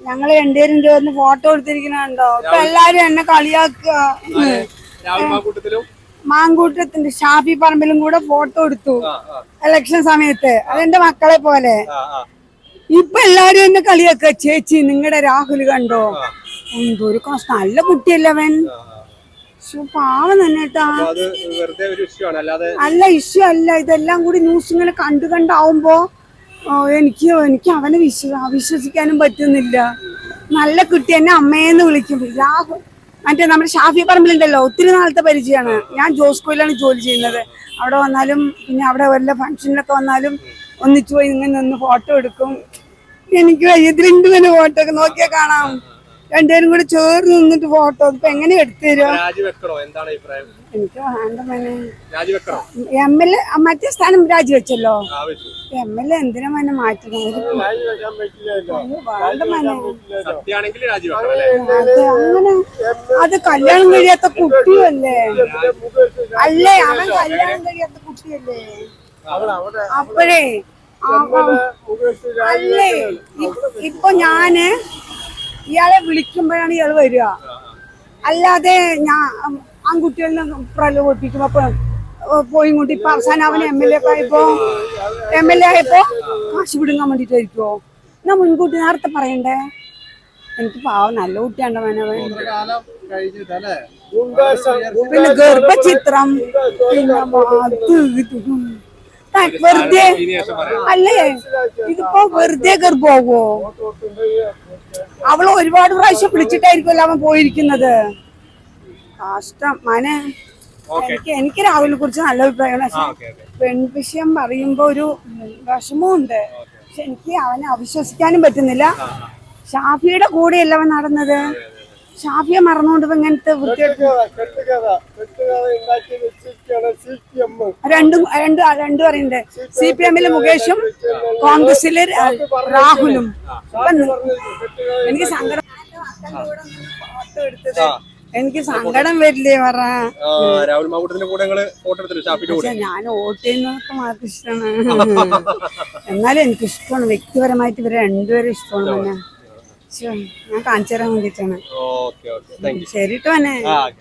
ഞങ്ങൾ രണ്ടുപേരും ചേർന്ന് ഫോട്ടോ എടുത്തിരിക്കണുണ്ടോ? ഇപ്പൊ എല്ലാരും എന്നെ കളിയാക്കുക. മാങ്കൂട്ടത്തിന്റെ ഷാഫി പറമ്പിലും കൂടെ ഫോട്ടോ എടുത്തു. ഇലക്ഷൻ സമയത്ത്. അതെന്റെ മക്കളെ പോലെ. ഇപ്പൊ എല്ലാരും എന്നെ കളിയാക്കുക. ചേച്ചി നിങ്ങളുടെ രാഹുൽ കണ്ടോ? എന്തൊരു കഷ്ടം. നല്ല കുട്ടിയല്ലേ അവൻ? ആ, ആ. ശ്ശോ, പാവം തന്നെ കേട്ടാ. അല്ല ഇഷ്യൂ അല്ല. ഇതെല്ലാം കൂടി ന്യൂസ് ഇങ്ങനെ കണ്ടു കണ്ടാവുമ്പോ എനിക്ക് എനിക്ക് അവനെ വിശ്വ വിശ്വസിക്കാനും പറ്റുന്നില്ല. നല്ല കുട്ടി എന്നെ അമ്മയെന്ന് വിളിക്കും. രാഹു മറ്റേ നമ്മുടെ ഷാഫി പറമ്പിലുണ്ടല്ലോ ഒത്തിരി നാളത്തെ പരിചയമാണ്. ഞാൻ ജോസ്കോയിലാണ് ജോലി ചെയ്യുന്നത്. അവിടെ വന്നാലും പിന്നെ അവിടെ വല്ല ഫംഗ്ഷനിലൊക്കെ വന്നാലും ഒന്നിച്ചു പോയി ഇങ്ങനെ നിന്ന് ഫോട്ടോ എടുക്കും. എനിക്ക് ഇതിലുണ്ട് തന്നെ ഫോട്ടോ ഒക്കെ നോക്കിയാൽ കാണാം. രണ്ടുപേരും കൂടി ചേർന്ന് നിന്നിട്ട് ഫോട്ടോ ഇപ്പൊ എങ്ങനെ എടുത്തു എനിക്ക് വേണ്ട എം എൽ എ മറ്റേ സ്ഥാനം രാജിവെച്ചല്ലോ. എം എൽ എ എന്തിനാ മോനെ മാറ്റണം അങ്ങനെ അത് കല്യാണം കഴിയാത്ത കുട്ടിയല്ലേ? അല്ലേ അവൻ കല്യാണം കഴിയാത്ത കുട്ടിയല്ലേ? അപ്പോഴേ അല്ലേ ഇപ്പൊ ഞാൻ ഇയാളെ വിളിക്കുമ്പോഴാണ് ഇയാൾ വരിക. അല്ലാതെ ഞാൻ ആൺകുട്ടികളിനെ പ്രലോഭിപ്പിക്കും അപ്പൊ പോയി കൊണ്ട് ഇപ്പൊ അവസാനം അവൻ എം എൽ എ ആയപ്പോ എം എൽ എ ആയപ്പോ കാശ് വിടുങ്ങാൻ വേണ്ടിട്ടായിരിക്കോ എന്നാ മുൻകൂട്ടി നേരത്തെ പറയണ്ടേ? എനിക്ക് പാവം നല്ല കുട്ടിയാണ് അവനവൻ പിന്നെ ഗർഭചിത്രം. പിന്നെ വെറുതെ. അല്ലേ? ഇതിപ്പോ വെറുതെ ഗർഭമാവോ? അവൾ ഒരുപാട് പ്രാവശ്യം വിളിച്ചിട്ടായിരിക്കുമല്ലോ അവൻ പോയിരിക്കുന്നത്. കഷ്ടം. മനെ. എനിക്ക് എനിക്ക് രാഹുലിനെ കുറിച്ച് നല്ല അഭിപ്രായമാണ് പക്ഷെ ഓക്കെ ഓക്കെ. പെൺവിഷയം പറയുമ്പോ ഒരു വിഷമമുണ്ട്. പക്ഷെ എനിക്ക് അവനെ അവിശ്വസിക്കാനും പറ്റുന്നില്ല. ഷാഫിയുടെ കൂടെയല്ല അവൻ നടന്നത്? ഷാഫിയെ മറന്നുകൊണ്ട് ഇങ്ങനത്തെ രണ്ടും രണ്ട് രണ്ട് പറയുന്നുണ്ട്. സി പി എമ്മിൽ മുകേഷും കോൺഗ്രസിൽ രാഹുലും. എനിക്ക് സങ്കടം ഫോട്ടോ എടുത്തത് എനിക്ക് സങ്കടം വരില്ലേ പറ. രാഹുൽ മാക്കൂട്ടത്തിന്റെ കൂടെ ഞങ്ങൾ ഫോട്ടോ എടുത്തില്ല? ഷാഫിന്റെ കൂടെ? ഞാൻ വോട്ട് ചെയ്യുന്നതൊക്കെ മാത്രം ഇഷ്ടമാണ്. എന്നാലും എനിക്ക് ഇഷ്ടമാണ്. വ്യക്തിപരമായിട്ട് ഇവരെ രണ്ടുപേരും ഇഷ്ടമാണ് ഞാൻ കാണിച്ചു തരാൻ വേണ്ടിട്ടാണ് ശരി ഓക്കെ.